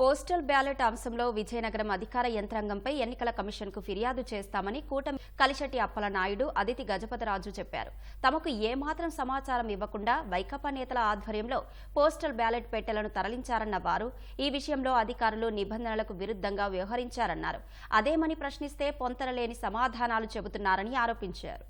Postal ballot అంశంలో విజయనగరం అధికార యంత్రాంగంపై ఎన్నికల కమిషన్కు ఫిర్యాదు చేస్తామని కూటమి కలిశెట్టి అప్పల నాయుడు అదితి గజపతిరాజు చెప్పారు. తమకు ఏమాత్రం సమాచారం ఇవ్వకుండా వైకాపా నేతల ఆధ్వర్యంలో పోస్టల్ బ్యాలెట్ పెట్టెలను తరలించారన్న వారు ఈ విషయంలో అధికారులు నిబంధనలకు విరుద్ధంగా వ్యవహరించారన్నారు. అదేమని ప్రశ్నిస్తే పొంతనలేని సమాధానాలు చెబుతున్నారని ఆరోపించారు.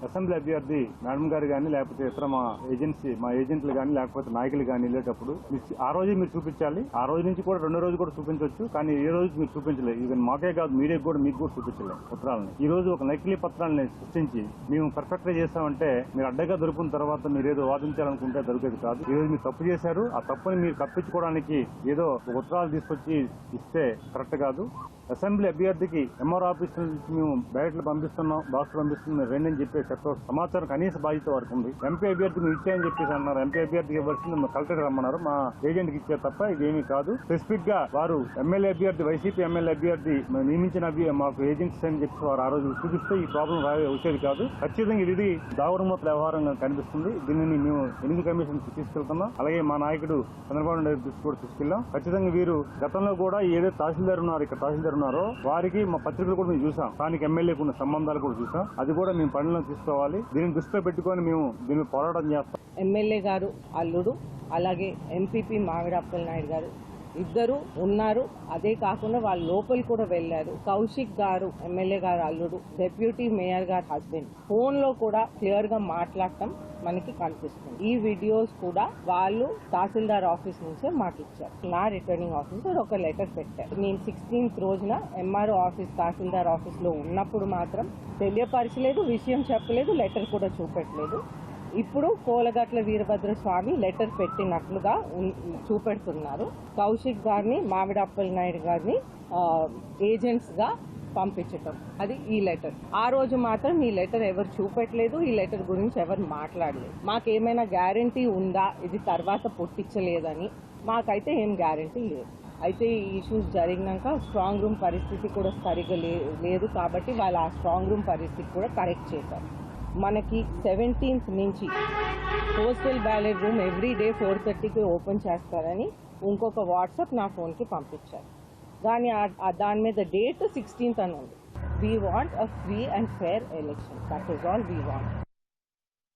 అసెంబ్లీ అభ్యర్థి మేడం గారు కానీ లేకపోతే ఇతర మా ఏజెన్సీ మా ఏజెంట్లు కానీ లేకపోతే నాయకులు కానీ వెళ్ళేటప్పుడు మీరు ఆ రోజే మీరు చూపించాలి. ఆ రోజు నుంచి కూడా రెండో రోజు కూడా చూపించవచ్చు కానీ ఏ రోజు మీరు చూపించలేదు ఈవెన్ మాకే కాదు మీరే కూడా మీకు కూడా చూపించలేదు పత్రాలను. ఈ రోజు ఒక నకిలీ పత్రాలని సృష్టించి మేము పర్ఫెక్ట్గా చేస్తామంటే మీరు అడ్డగా దొరికిన తర్వాత మీరు ఏదో వాదించాలనుకుంటే దొరికేది కాదు. ఈ రోజు మీరు తప్పు చేశారు. ఆ తప్పుని మీరు తప్పించుకోవడానికి ఏదో ఒక ఉత్తరాలు తీసుకొచ్చి ఇస్తే కరెక్ట్ కాదు. అసెంబ్లీ అభ్యర్థికి ఎంఆర్ ఆఫీస్ నుంచి మేము బయటలు పంపిస్తున్నాం బాక్స్ పంపిస్తున్నాం రెండని చెప్పేసి చెప్పి సమాచారం కనీస బాధ్యత వరకు ఉంది. ఎంపీ అభ్యర్థి ఇచ్చాయని చెప్పేసి అన్నారు. ఎంపీ అభ్యర్థికి ఇవ్వాల్సింది మా కలెక్టర్ రమ్మన్నారు. మా ఏజెంట్కి ఇచ్చే తప్ప ఇదేమీ కాదు. స్పెసిఫిక్గా వారు ఎమ్మెల్యే అభ్యర్థి వైసీపీ ఎమ్మెల్యే అభ్యర్థి నియమించిన మాకు ఏజెంట్స్ అని చెప్పి వారు ఆ రోజు చూపిస్తే ఈ ప్రాబ్లం వచ్చేది కాదు. ఖచ్చితంగా ఇది దావరమూత వ్యవహారంగా కనిపిస్తుంది. దీనిని మేము ఎన్నికల కమిషన్ తీసుకెళ్తున్నాం. అలాగే మా నాయకుడు చంద్రబాబు నాయుడు కూడా తీసుకెళ్ళాం ఖచ్చితంగా వీరు గతంలో కూడా ఏదో తహసీల్దార్ ఉన్నారు ఇక్కడ తహసీల్దార్ ఉన్నారో వారికి మా పత్రికలు కూడా మేము చూసాం. స్థానిక ఎమ్మెల్యే ఉన్న సంబంధాలు కూడా చూసాం. అది కూడా మేము పనులను తీసుకోవాలి దీన్ని దృష్టిలో పెట్టుకొని మేము దీన్ని పోరాటం చేస్తాం. ఎమ్మెల్యే గారు అల్లుడు అలాగే ఎంపీపీ మామిడాప్పల నాయుడు గారు ఇద్దరు ఉన్నారు. అదే కాకుండా వాళ్ళు లోపలి కూడా వెళ్ళారు. కౌశిక్ గారు ఎమ్మెల్యే గారు అల్లుడు డెప్యూటీ మేయర్ గారు హస్బెండ్. ఫోన్లో కూడా క్లియర్గా మాట్లాడటం మనకి కనిపిస్తుంది. ఈ వీడియోస్ కూడా వాళ్ళు తహసీల్దార్ ఆఫీస్ నుంచే మాకు ఇచ్చారు నా రిటర్నింగ్ ఆఫీసర్ ఒక లెటర్ పెట్టారు. నేను సిక్స్టీన్త్ రోజున ఎంఆర్ఓ ఆఫీస్ తహసీల్దార్ ఆఫీస్లో ఉన్నప్పుడు మాత్రం తెలియపరచలేదు విషయం చెప్పలేదు లెటర్ కూడా చూపెట్టలేదు. ఇప్పుడు కోలగట్ల వీరభద్ర స్వామి లెటర్ పెట్టినట్లుగా చూపెడుతున్నారు. కౌశిక్ గారిని మామిడప్పల నాయుడు గారిని ఏజెంట్స్గా పంపించటం. అది ఈ లెటర్. ఆ రోజు మాత్రం ఈ లెటర్ ఎవరు చూపెట్టలేదు ఈ లెటర్ గురించి ఎవరు మాట్లాడలేదు. మాకేమైనా గ్యారంటీ ఉందా? ఇది తర్వాత పుట్టించలేదని. మాకైతే ఏం గ్యారంటీ లేదు. అయితే ఈ ఇష్యూస్ జరిగినాక స్ట్రాంగ్ రూమ్ పరిస్థితి కూడా సరిగ్గా లే- లేదు కాబట్టి వాళ్ళు ఆ స్ట్రాంగ్ రూమ్ పరిస్థితి కూడా కరెక్ట్ చేశారు. మనకి సెవెంటీన్త్ నుంచి postal ballot room every day four థర్టీకి ఓపెన్ చేస్తారని ఇంకొక వాట్సాప్ నా ఫోన్కి పంపించారు. దాని దాని మీద డేట్ సిక్స్టీన్త్ అని ఉంది. We want a free and fair election that is all we want